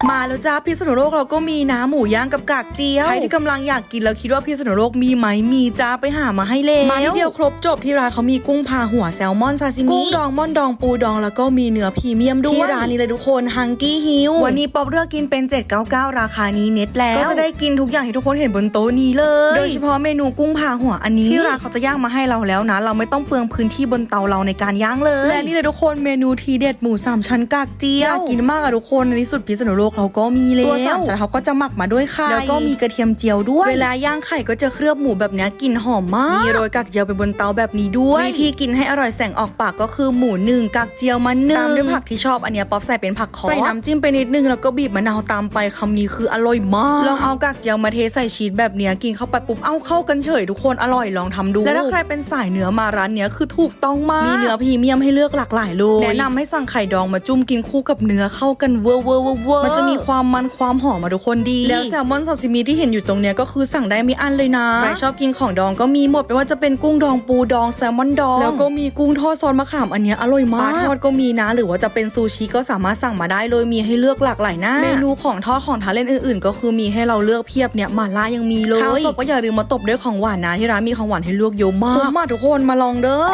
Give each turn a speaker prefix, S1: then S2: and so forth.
S1: มาแล้วจ้าพิษณุโลกเราก็มีน้ำหมูย่างกับกากเจียวใครที่กำลังอยากกินแล้วคิดว่าพิษณุโลกมีไหมมีจ้าไปหามาให้เลยมาที่เดียวครบจบที่ร้านเขามีกุ้งพาหัวแซลมอนซาซิมิกุ้งดองม่อนดองปูดองแล้วก็มีเนื้อพรีเมียมด้วยที่ร้านนี้เลยทุกคนฮังกี้ฮิววันนี้ป๊อปเลือกกินเป็น 799 ราคานี้เน็ตแล้วก็จะได้กินทุกอย่างที่ทุกคนเห็นบนโต๊ะนี้เลย โดยเฉพาะเมนูกุ้งพาหัวอันนี้ที่ร้านเขาจะย่างมาให้เราแล้วนะ เราไม่ต้องเปลืองพื้นที่บนเตาเราในการย่างเลยและนี่เลยทุกคนเมนูทีเด็ดหมูสามชั้นกากเจียวอยากกินมากอะทุกคนในที่สุดพิษณุโลกเราก็มีแล้วตัวสามชั้นเขาก็จะหมักมาด้วยไข่แล้วก็มีกระเทียมเจียวด้วย เวลาย่างไข่ก็จะเคลือบหมูแบบเนี้ยกลิ่นหอมมาก มีโรยกากเจียวไปบนเตาแบบนี้ด้วยวิธีกินให้อร่อยแสงออกปากก็คือหมูหนึ่งกากเจียวมาหนึ่งตามด้วยผักที่ชอบอันเนี้ยป๊อปใส่เป็นผักคอสใส่น้ำจิ้มไปนิดนึงแล้วก็บีบมะนาวตามไปคำนี้คืออร่อยมากลองเอากากเจียวมาเทใส่ชีสแบบเนี้ยกินเข้าไปปุ๊บเอ้าเข้ากันเฉยทุกคนอร่อยลองทำดูและถ้าใครเป็นสายเนื้อมาร้านเนี้ยคือถูกต้องมากมีเนื้อพรีเมียมให้เลือกหลากหลายเลยแนะนำให้สั่งไข่ดองมาจุ่มกินคู่กับเนื้อเข้ากันเวอร์เวอร์เวอร์เวอร์มันจะมีความมันความหอมมาทุกคนดี แล้วแซลมอนซาซิมิที่เห็นอยู่ตรงเนี้ยก็คือสั่งได้ไม่อั้นเลยนะ ใครชอบกินของดองก็มีหมดไม่ว่าจะเป็นกุ้งดองปูดองแซลมอนดอง แล้วก็มีกุ้งทอดซอสมะขามอันเนี้ยอร่อยมากปลาทอดก็มีนะ หรือว่าจะเป็นซูชิก็สามารถสั่งมาได้เลยมีให้เลือกหลากหลายหน้า เมนูของทอดของทานเล่นอื่น ๆ ก็คือมีให้เราเลือกเพียบเนี่ยหม่าล่ายังมีเลยข้าวตบก็อย่าลืมมาตบด้วยของหวานนะที่ร้านมีของหวานให้เลือกเยอะมากคุ้มมากทุกคนมาลองเด้อ